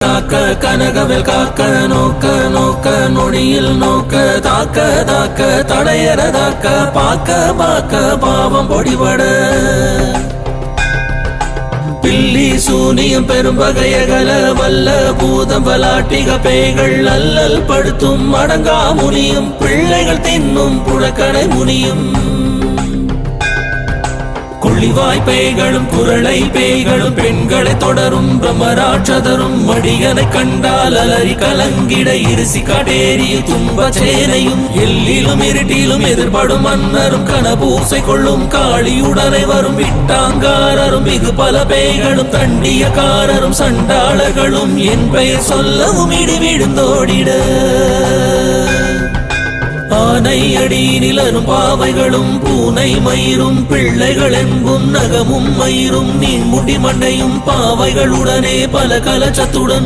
காக்க கனகவில் காக்க நோக்க நோக்க நொடியில் நோக்க தாக்க தாக்க தடையற தாக்க பாக்க பாக்க பாவம் பொடிபட. பில்லி சூனியம் பெரும்பகையகல வல்ல பூதம் பலாட்டிக பேய்கள் அல்லல் படுத்தும் அடங்கா முனியும் பிள்ளைகள் தின்னும் புழக்கடை முனியும். கொள்ளிவாய் பேய்களும் குரளை பேய்களும் பெண்களை தொடரும் பிரம்மராட்சதரும் மடியனை கண்டால் அலறி கலங்கிட இருசி கடேறிய தும்ப சேனையும் எல்லிலும் இருட்டிலும் எதிர்படும் மன்னரும் கனபூசை கொள்ளும் காளியுடனை வரும் விட்டாங்காரரும் மிகு பல பேய்களும் தண்டியக்காரரும் சண்டாளர்களும் என் பெயர் சொல்லவும் இடி விழுந்தோடிட. ஆனை அடி நிலரும் பாவைகளும் பூனை மயிரும் பிள்ளைகள் என்பும் நகமும் மயிரும் நீன்முடி மண்டையும் பாவைகளுடனே பல கலச்சத்துடன்